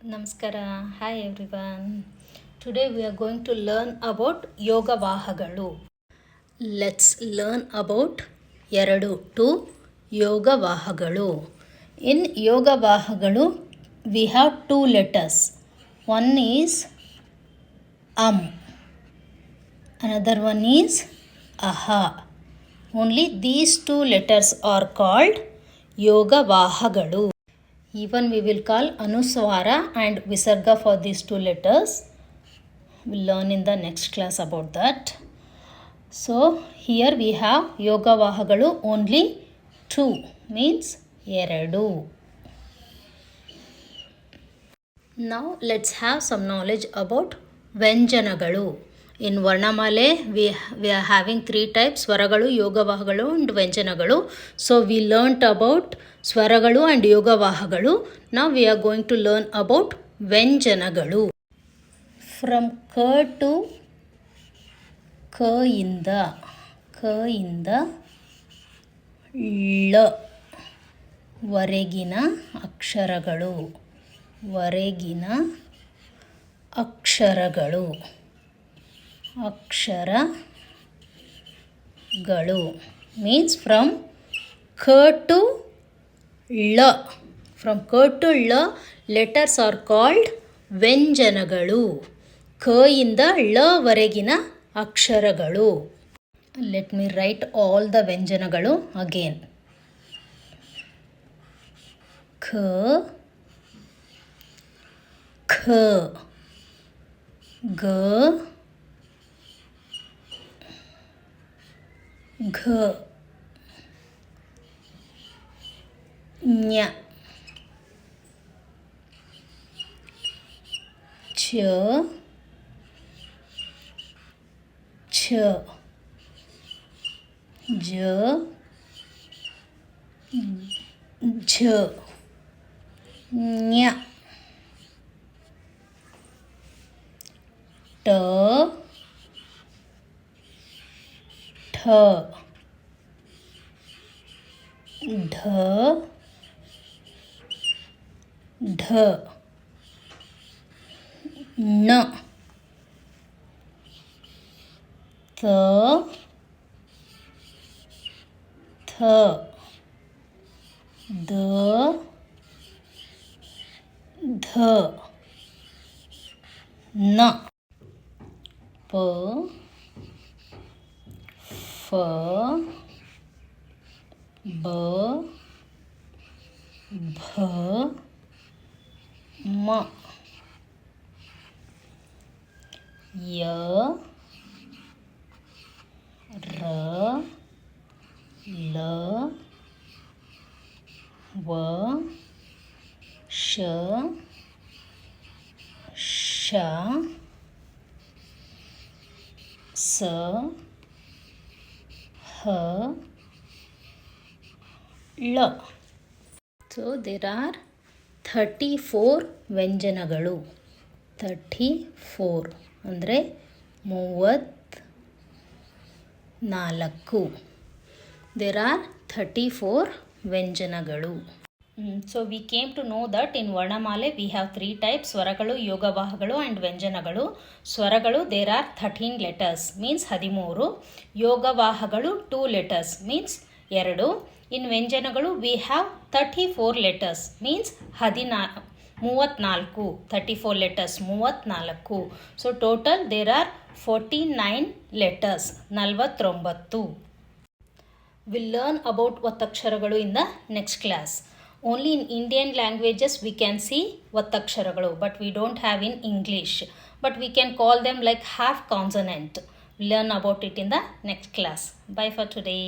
ನಮಸ್ಕಾರ. Hi everyone today we are going to learn about ಯೋಗವಾಹಗಳು let's learn about ಎರಡು two ಯೋಗವಾಹಗಳು in ಯೋಗವಾಹಗಳು we have two letters one is um another one is aha. Only these two letters are called yogavahagalu even we will call anuswara and visarga for these two letters We we'll learn in the next class about that so here we have yogavahagalu only two means ಎರಡು Now let's have some knowledge about ವ್ಯಂಜನಗಳು in ವರ್ಣಮಾಲೆ we we are having three types ಸ್ವರಗಳು ಯೋಗವಾಹಗಳು and ವ್ಯಂಜನಗಳು so we learnt about ಸ್ವರಗಳು and ಯೋಗವಾಹಗಳು ನಾವು we are going to learn about ವ್ಯಂಜನಗಳು from ಕ ಟು ಕ ಇಂದ ಕ ಇಂದ ಳ ವರೆಗಿನ ಅಕ್ಷರಗಳು. ವರೆಗಿನ ಅಕ್ಷರಗಳು. ಅಕ್ಷರಗಳು ಮೀನ್ಸ್ ಫ್ರಮ್ ಕ ಟು ಳ. ಫ್ರಮ್ ಕ ಟು ಳ ಲೆಟರ್ಸ್ ಆರ್ ಕಾಲ್ಡ್ ವ್ಯಂಜನಗಳು. ಕ ಇಂದ ವರೆಗಿನ ಅಕ್ಷರಗಳು. Let me write all the ವ್ಯಂಜನಗಳು ಅಗೇನ್ ಖ ಖ ಗ gờ nhạ chớ. Chợ. Dớ chợ. Nhạ tớ. ढ ढ ढ न थ थ द ध न प f b b m y r l w sh sh s ಳ. So there are thirty four ವ್ಯಂಜನಗಳು. ಥರ್ಟಿ ಫೋರ್ ಅಂದರೆ ಮೂವತ್ತು ನಾಲ್ಕು ದೇರ್ ಆರ್ ಥರ್ಟಿ ಫೋರ್ ವ್ಯಂಜನಗಳು. So we came to know that in ವರ್ಣಮಾಲೆ we have three type ಸ್ವರಗಳು, ಯೋಗವಾಹಗಳು and ವ್ಯಂಜನಗಳು. ಸ್ವರಗಳು there are thirteen letters means ಹದಿಮೂರು. ಯೋಗವಾಹಗಳು ಟೂ ಲೆಟರ್ಸ್ ಮೀನ್ಸ್ ಎರಡು. ಇನ್ ವ್ಯಂಜನಗಳು we have thirty four letters means ಹದಿನಾ ಮೂವತ್ತ್ನಾಲ್ಕು ಥರ್ಟಿ ಫೋರ್ ಲೆಟರ್ಸ್ ಮೂವತ್ತ್ನಾಲ್ಕು so total there are forty nine letters ನಲವತ್ತೊಂಬತ್ತು. Will learn about ಒತ್ತಕ್ಷರಗಳು in the next class only in Indian languages we can see Vattaksharaಗಳು but we don't have in English. But we can call them like half consonant. Learn about it in the next class. Bye for today.